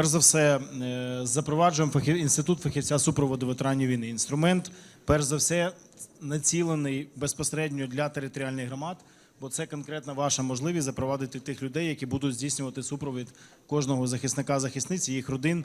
Перш за все, е, запроваджуємо фахів- інститут фахівця супроводу ветеранів війни. Інструмент, перш за все, націлений безпосередньо для територіальних громад, бо це конкретна ваша можливість запровадити тих людей, які будуть здійснювати супровід кожного захисника захисниці, їх родин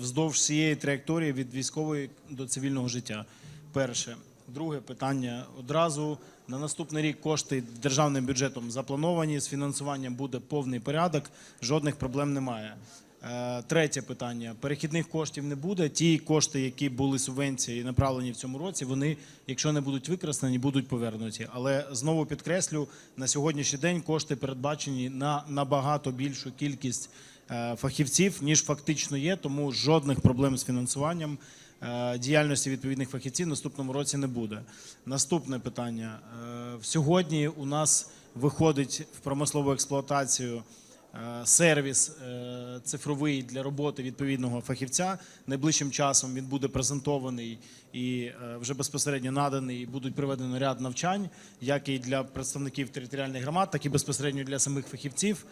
вздовж всієї траєкторії від військової до цивільного життя. Перше. Друге питання одразу на наступний рік кошти державним бюджетом заплановані. З фінансуванням буде повний порядок, жодних проблем немає. Е, Третє питання: перехідних коштів не буде. Ті кошти, які були субвенції направлені в цьому році, вони, якщо не будуть використані, будуть повернуті. Але знову підкреслю, на сьогоднішній день кошти передбачені на набагато більшу кількість е, фахівців, ніж фактично є. Тому жодних проблем з фінансуванням е, діяльності відповідних фахівців в наступному році не буде. Наступне питання. Сьогодні у нас виходить в промислову експлуатацію сервіс е, цифровий для роботи відповідного фахівця. Найближчим часом він буде презентований і е, вже безпосередньо наданий. і Будуть проведено ряд навчань, як і для представників територіальних громад, так і безпосередньо для самих фахівців.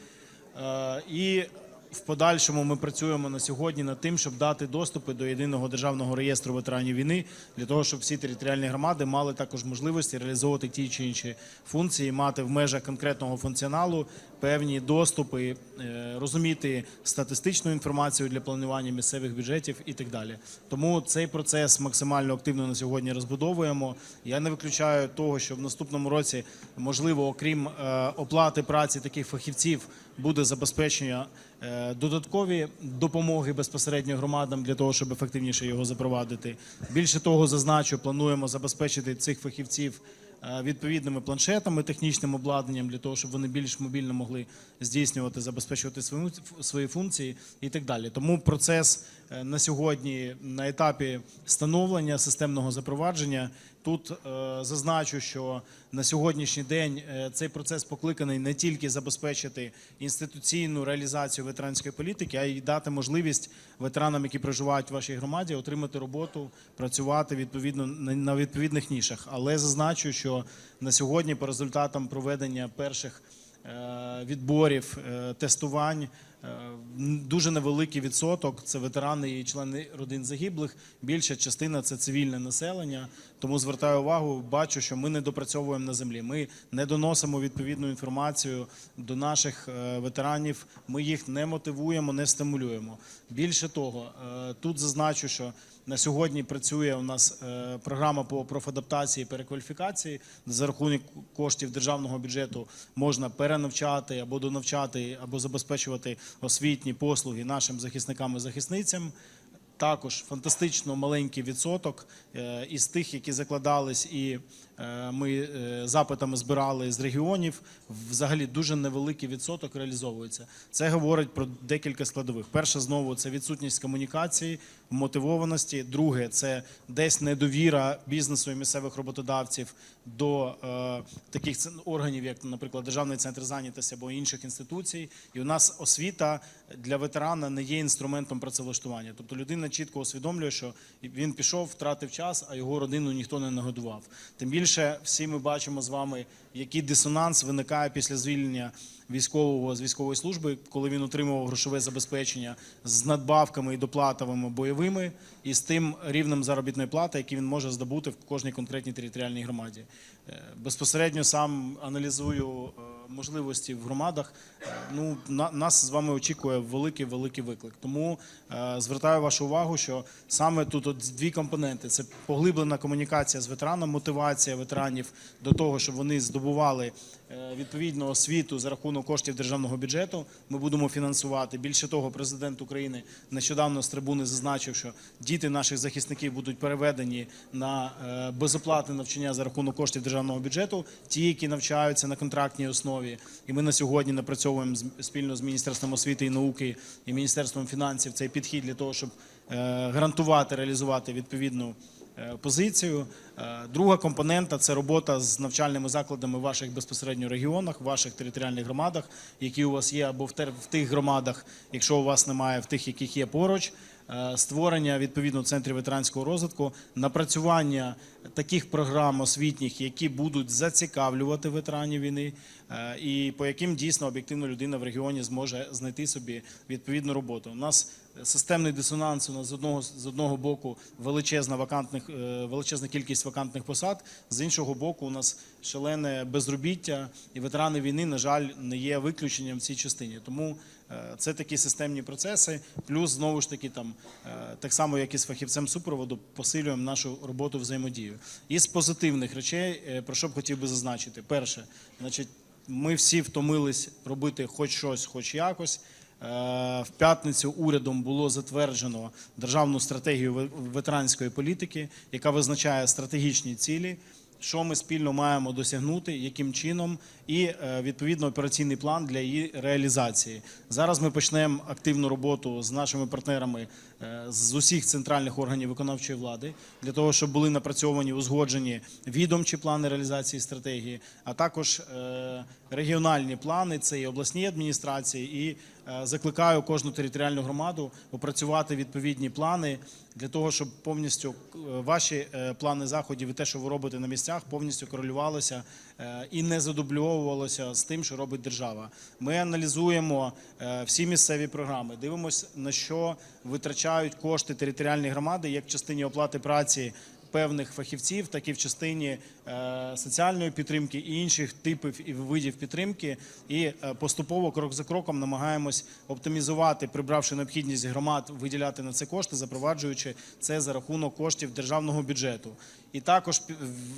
Е, І в подальшому ми працюємо на сьогодні над тим, щоб дати доступи до єдиного державного реєстру ветеранів війни для того, щоб всі територіальні громади мали також можливості реалізовувати ті чи інші функції, мати в межах конкретного функціоналу певні доступи, е, розуміти статистичну інформацію для планування місцевих бюджетів і так далі. Тому цей процес максимально активно на сьогодні розбудовуємо. Я не виключаю того, що в наступному році, можливо, окрім е, оплати праці таких фахівців, буде забезпечення е, додаткові допомоги безпосередньо громадам для того, щоб ефективніше його запровадити. Більше того, зазначу, плануємо забезпечити цих фахівців відповідними планшетами, технічним обладнанням для того, щоб вони більш мобільно могли здійснювати, забезпечувати свої, свої функції і так далі. Тому процес е, на сьогодні на етапі становлення системного запровадження. Тут е, зазначу, що на сьогоднішній день е, цей процес покликаний не тільки забезпечити інституційну реалізацію ветеранської політики, а й дати можливість ветеранам, які проживають в вашій громаді, отримати роботу, працювати відповідно на відповідних нішах. Але зазначу, що на сьогодні, по результатам проведення перших е, відборів, тестувань. Е, Дуже невеликий відсоток це ветерани і члени родин загиблих. Більша частина це цивільне населення. Тому звертаю увагу, бачу, що ми не допрацьовуємо на землі. Ми не доносимо відповідну інформацію до наших е, ветеранів. Ми їх не мотивуємо, не стимулюємо. Більше того, е, тут зазначу, що на сьогодні працює у нас е, програма по профадаптації і перекваліфікації. За рахунок коштів державного бюджету можна перенавчати або донавчати, або забезпечувати освітні послуги нашим захисникам і захисницям. Також фантастично маленький відсоток е, із тих, які закладались, і ми е, запитами збирали з регіонів. Взагалі дуже невеликий відсоток реалізовується. Це говорить про декілька складових. Перше, знову це відсутність комунікації, мотивованості. Друге, це десь недовіра бізнесу і місцевих роботодавців до е, таких органів, як, наприклад, Державний центр зайнятості або інших інституцій. І у нас освіта для ветерана не є інструментом працевлаштування. Тобто людина чітко усвідомлює, що він пішов, втратив час, а його родину ніхто не нагодував. Тим більше всі ми бачимо з вами, який дисонанс виникає після звільнення військового з військової служби, коли він отримував грошове забезпечення з надбавками і доплатовими бойовими, і з тим рівнем заробітної плати, який він може здобути в кожній конкретній територіальній громаді. Е, Безпосередньо сам аналізую е, можливості в громадах. Е, Ну на, нас з вами очікує великий великий виклик. Тому звертаю вашу увагу, що саме тут от дві компоненти: це поглиблена комунікація з ветераном, мотивація ветеранів до того, щоб вони здобували відповідну освіту за рахунок коштів державного бюджету. Ми будемо фінансувати. Більше того, президент України нещодавно з трибуни зазначив, що діти наших захисників будуть переведені на безоплатне навчання за рахунок коштів державного бюджету. Ті, які навчаються на контрактній основі, і ми на сьогодні напрацьовуємо спільно з міністерством освіти і науки і міністерством фінансів цей підхід для того, щоб е, гарантувати реалізувати відповідну е, позицію. Е, Друга компонента це робота з навчальними закладами в ваших безпосередньо регіонах, в ваших територіальних громадах, які у вас є або в тих громадах, якщо у вас немає, в тих, яких є поруч. Е, створення відповідно центрів ветеранського розвитку, напрацювання таких програм освітніх, які будуть зацікавлювати ветеранів війни, е, і по яким дійсно об'єктивно людина в регіоні зможе знайти собі відповідну роботу. У нас системний дисонанс у нас з одного з одного боку величезна вакантних е, величезна кількість вакантних посад. З іншого боку, у нас шалене безробіття, і ветерани війни, на жаль, не є виключенням в цій частині. Тому це такі системні процеси. Плюс знову ж таки, там е, так само, як і з фахівцем супроводу, посилюємо нашу роботу взаємодію. Із позитивних речей, е, про що б хотів би зазначити, перше, значить, ми всі втомились робити хоч щось, хоч якось. Е, В п'ятницю урядом було затверджено державну стратегію ве- ветеранської політики, яка визначає стратегічні цілі, що ми спільно маємо досягнути, яким чином, і е, відповідно операційний план для її реалізації. Зараз ми почнемо активну роботу з нашими партнерами е, з усіх центральних органів виконавчої влади для того, щоб були напрацьовані узгоджені відомчі плани реалізації стратегії, а також е, регіональні плани, це і обласні адміністрації, і закликаю кожну територіальну громаду опрацювати відповідні плани для того, щоб повністю е, ваші е, плани заходів і те, що ви робите на місцях, повністю корелювалося е, і не задубльовувалося з тим, що робить держава. Ми аналізуємо е, всі місцеві програми, дивимося на що витрачають кошти територіальні громади як частині оплати праці певних фахівців, так і в частині е, соціальної підтримки і інших типів і видів підтримки. І е, поступово, крок за кроком, намагаємось оптимізувати, прибравши необхідність громад виділяти на це кошти, запроваджуючи це за рахунок коштів державного бюджету. І також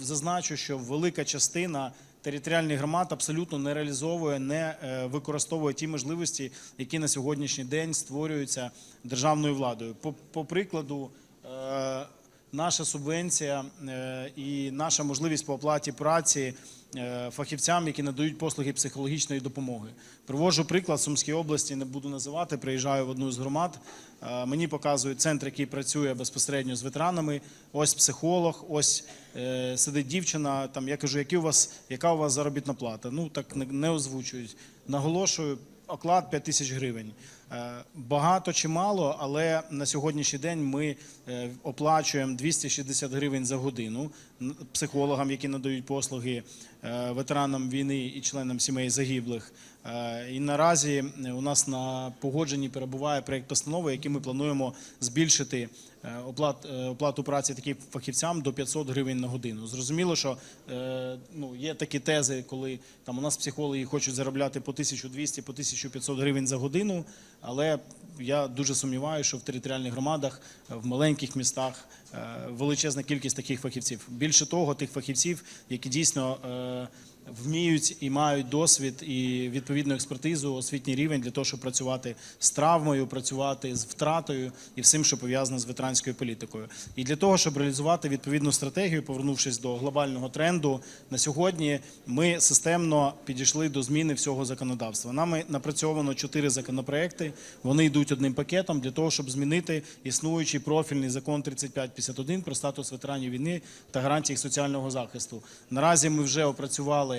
зазначу, що велика частина. Територіальних громад абсолютно не реалізовує, не е, використовує ті можливості, які на сьогоднішній день створюються державною владою. По, по прикладу, наша субвенція е, і наша можливість по оплаті праці е, фахівцям, які надають послуги психологічної допомоги. Привожу приклад Сумській області, не буду називати. Приїжджаю в одну з громад. е, Мені показують центр, який працює безпосередньо з ветеранами. Ось психолог, ось сидить дівчина. Там я кажу, які у вас, яка у вас заробітна плата? Ну так не озвучують. Наголошую. Оклад 5 тисяч гривень. Е, Багато чи мало, але на сьогоднішній день ми е, оплачуємо 260 гривень за годину психологам, які надають послуги е, ветеранам війни і членам сімей загиблих. Е, І наразі е, у нас на погодженні перебуває проєкт постанови, який ми плануємо збільшити е, оплат, оплату праці таким фахівцям до 500 гривень на годину. Зрозуміло, що ну, є такі тези, коли там у нас психологи хочуть заробляти по 1200, по 1500 гривень за годину, але я дуже сумніваюся, що в територіальних громадах, в маленьких містах величезна кількість таких фахівців. Більше того, тих фахівців, які дійсно вміють і мають досвід і відповідну експертизу, освітній рівень для того, щоб працювати з травмою, працювати з втратою і всім, що пов'язано з ветеранською політикою. І для того, щоб реалізувати відповідну стратегію, повернувшись до глобального тренду, на сьогодні ми системно підійшли до зміни всього законодавства. Нами напрацьовано чотири законопроекти. Вони йдуть одним пакетом для того, щоб змінити існуючий профільний закон 3551 про статус ветеранів війни та гарантії їх соціального захисту. Наразі ми вже опрацювали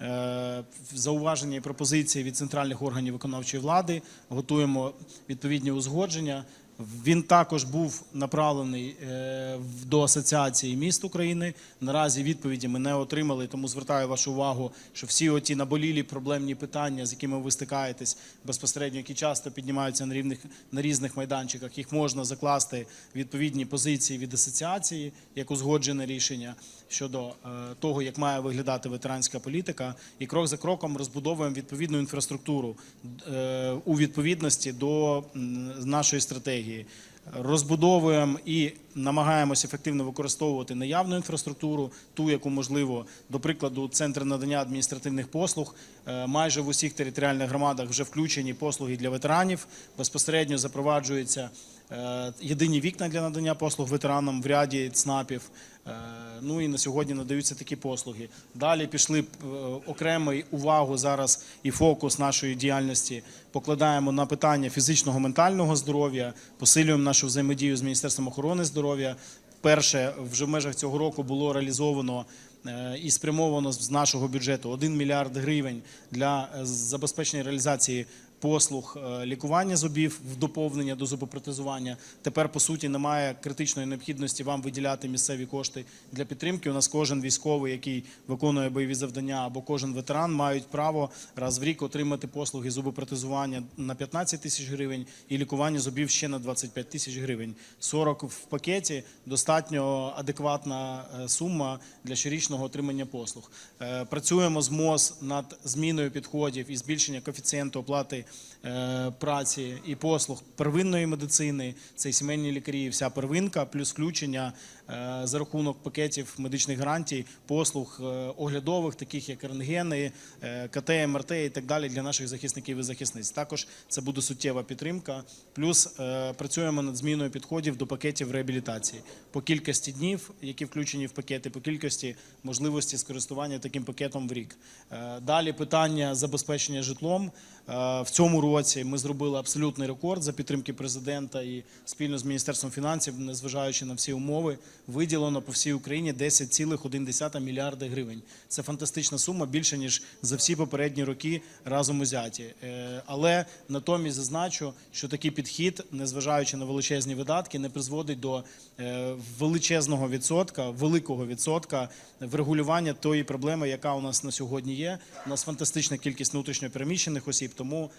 е, зауваження і пропозиції від центральних органів виконавчої влади, готуємо відповідні узгодження. Він також був направлений е, до Асоціації міст України. Наразі відповіді ми не отримали, тому звертаю вашу увагу, що всі оті наболілі проблемні питання, з якими ви стикаєтесь безпосередньо, які часто піднімаються на рівних на різних майданчиках, їх можна закласти відповідні позиції від асоціації як узгоджене рішення щодо е, того, як має виглядати ветеранська політика, і крок за кроком розбудовуємо відповідну інфраструктуру е, у відповідності до нашої стратегії. Розбудовуємо і намагаємося ефективно використовувати наявну інфраструктуру, ту, яку можливо, до прикладу, центри надання адміністративних послуг. Е, Майже в усіх територіальних громадах вже включені послуги для ветеранів. Безпосередньо запроваджуються е, єдині вікна для надання послуг ветеранам в ряді ЦНАПів. Е, Ну і на сьогодні надаються такі послуги. Далі пішли е, окремий увагу зараз і фокус нашої діяльності покладаємо на питання фізичного ментального здоров'я, посилюємо нашу взаємодію з Міністерством охорони здоров'я. Перше вже в межах цього року було реалізовано е, і спрямовано з нашого бюджету 1 мільярд гривень для е, забезпечення реалізації послуг е, лікування зубів в доповнення до зубопротезування. Тепер по суті немає критичної необхідності вам виділяти місцеві кошти для підтримки. У нас кожен військовий, який виконує бойові завдання, або кожен ветеран мають право раз в рік отримати послуги зубопротезування на 15 тисяч гривень і лікування зубів ще на 25 тисяч гривень. 40 в пакеті достатньо адекватна е, сума для щорічного отримання послуг. Е, Працюємо з МОЗ над зміною підходів і збільшення коефіцієнту оплати праці і послуг первинної медицини. Це сімейні лікарі, вся первинка, плюс включення е, за рахунок пакетів медичних гарантій, послуг е, оглядових, таких як рентгени, е, КТ, МРТ і так далі для наших захисників і захисниць. Також це буде суттєва підтримка. Плюс е, працюємо над зміною підходів до пакетів реабілітації по кількості днів, які включені в пакети, по кількості можливості скористування таким пакетом в рік. Е, Далі питання забезпечення житлом. Е, В цьому році ми зробили абсолютний рекорд за підтримки президента і спільно з міністерством фінансів, незважаючи на всі умови, виділено по всій Україні 10,1 мільярда гривень. Це фантастична сума, більше ніж за всі попередні роки разом узяті. Е, Але натомість зазначу, що такий підхід, незважаючи на величезні видатки, не призводить до е, величезного відсотка, великого відсотка врегулювання тої проблеми, яка у нас на сьогодні є. У нас фантастична кількість внутрішньопереміщених осіб, тому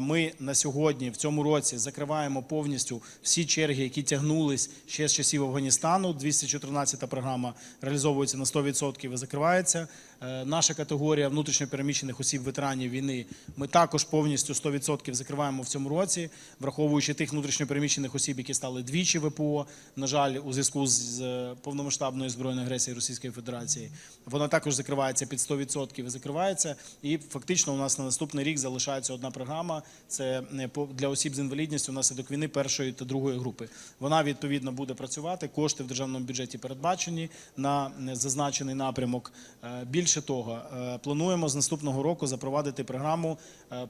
ми на сьогодні в цьому році закриваємо повністю всі черги, які тягнулись ще з часів Афганістану. 214 програма реалізовується на 100% і закривається. Е, Наша категорія внутрішньопереміщених осіб ветеранів війни. Ми також повністю 100% закриваємо в цьому році, враховуючи тих внутрішньопереміщених осіб, які стали двічі ВПО. На жаль, у зв'язку з е, повномасштабною збройною агресією Російської Федерації. Вона також закривається під 100% і закривається. І фактично у нас на наступний рік залишається одна програма. Це е, для осіб з інвалідністю внаслідок війни першої та другої групи. Вона відповідно буде працювати. Кошти в державному бюджеті передбачені на е, зазначений напрямок. Е, Більше того, плануємо з наступного року запровадити програму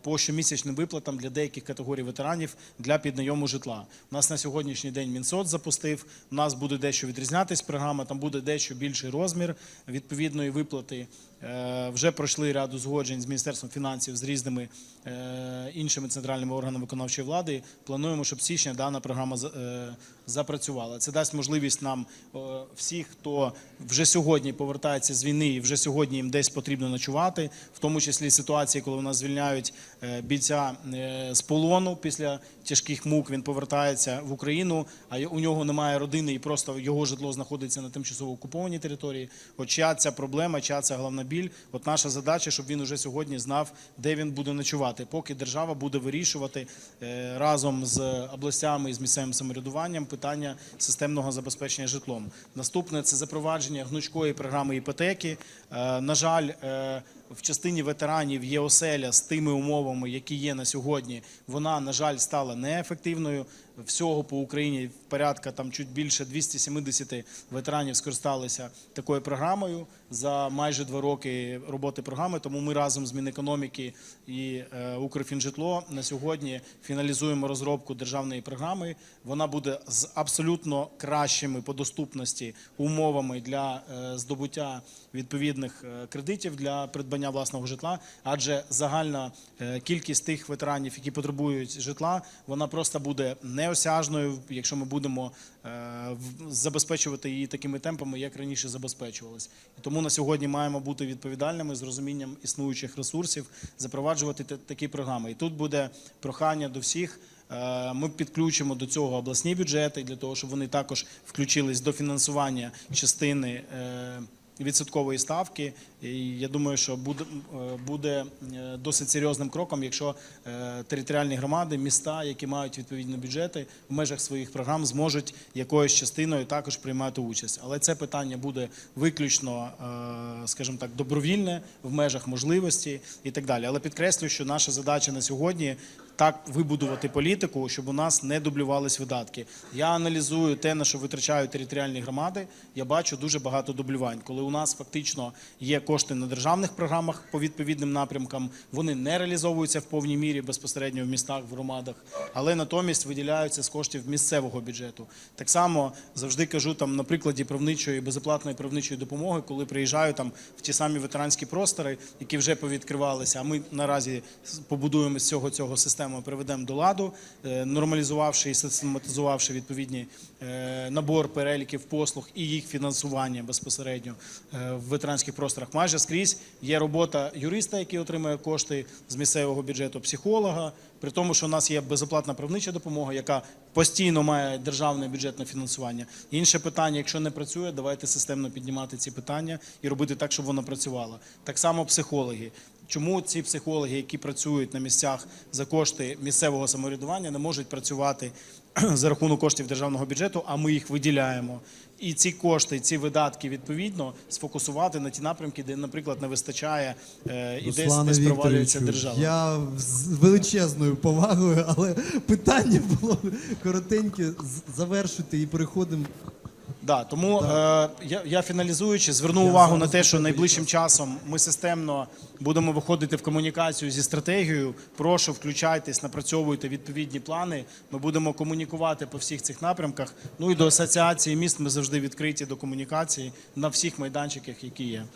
по щомісячним виплатам для деяких категорій ветеранів для піднайому житла. У нас на сьогоднішній день Мінсоц запустив. У нас буде дещо відрізнятись програма. Там буде дещо більший розмір відповідної виплати. Е, Вже пройшли ряд узгоджень з міністерством фінансів з різними е, іншими центральними органами виконавчої влади. Плануємо, щоб січня дана програма е, запрацювала. Це дасть можливість нам всіх, хто вже сьогодні повертається з війни, і вже сьогодні їм десь потрібно ночувати, в тому числі ситуації, коли у нас звільняють бійця з полону після тяжких мук. Він повертається в Україну, а у нього немає родини, і просто його житло знаходиться на тимчасово окупованій території. От чия ця проблема, чия ця головна біль. От наша задача, щоб він уже сьогодні знав, де він буде ночувати, поки держава буде вирішувати е, разом з областями і з місцевим самоврядуванням питання системного забезпечення житлом. Наступне це запровадження гнучкої програми іпотеки. Е, На жаль, е, в частині ветеранів є оселя з тими умовами, які є на сьогодні. Вона, на жаль, стала неефективною. Всього по Україні порядка там чуть більше 270 ветеранів скористалися такою програмою за майже два роки роботи програми. Тому ми разом з Мінекономіки і е, Укрфінжитло на сьогодні фіналізуємо розробку державної програми. Вона буде з абсолютно кращими по доступності умовами для е, здобуття відповідних е, кредитів для придбання власного житла, адже загальна е, кількість тих ветеранів, які потребують житла, вона просто буде неосяжною, якщо ми будемо е, забезпечувати її такими темпами, як раніше забезпечувалось. Тому на сьогодні маємо бути відповідальними з розумінням існуючих ресурсів, запроваджувати такі програми. І тут буде прохання до всіх. Е, Ми підключимо до цього обласні бюджети для того, щоб вони також включились до фінансування частини відсоткової ставки. І я думаю, що буде, е, буде е, досить серйозним кроком, якщо е, територіальні громади, міста, які мають відповідні бюджети, в межах своїх програм зможуть якоюсь частиною також приймати участь. Але це питання буде виключно, скажімо так, добровільне в межах можливості і так далі. Але підкреслюю, що наша задача на сьогодні так вибудувати політику, щоб у нас не дублювались видатки. Я аналізую те, на що витрачають територіальні громади. Я бачу дуже багато дублювань, коли у нас фактично є кошти. Кошти на державних програмах по відповідним напрямкам. Вони не реалізовуються в повній мірі безпосередньо в містах, в громадах, але натомість виділяються з коштів місцевого бюджету. Так само завжди кажу там на прикладі правничої безоплатної правничої допомоги, коли приїжджаю там в ті самі ветеранські простори, які вже повідкривалися. А ми наразі побудуємо з цього цього систему, приведемо до ладу, е, нормалізувавши і систематизувавши відповідні набор переліків послуг і їх фінансування безпосередньо е, в ветеранських просторах. Майже скрізь є робота юриста, який отримує кошти з місцевого бюджету, психолога. При тому, що у нас є безоплатна правнича допомога, яка постійно має державне бюджетне фінансування. Інше питання, якщо не працює, давайте системно піднімати ці питання і робити так, щоб воно працювало. Так само психологи. Чому ці психологи, які працюють на місцях за кошти місцевого самоврядування, не можуть працювати за рахунок коштів державного бюджету, а ми їх виділяємо? І ці кошти, ці видатки відповідно сфокусувати на ті напрямки, де, наприклад, не вистачає е, і десь, десь провалюється держава. Я з величезною повагою, але питання було коротеньке. Завершити і переходимо. Да, тому е, я, я фіналізуючи, зверну Я увагу на те, що найближчим часом ми системно будемо виходити в комунікацію зі стратегією. Прошу, включайтесь, напрацьовуйте відповідні плани. Ми будемо комунікувати по всіх цих напрямках. Ну і до асоціації міст ми завжди відкриті до комунікації на всіх майданчиках, які є.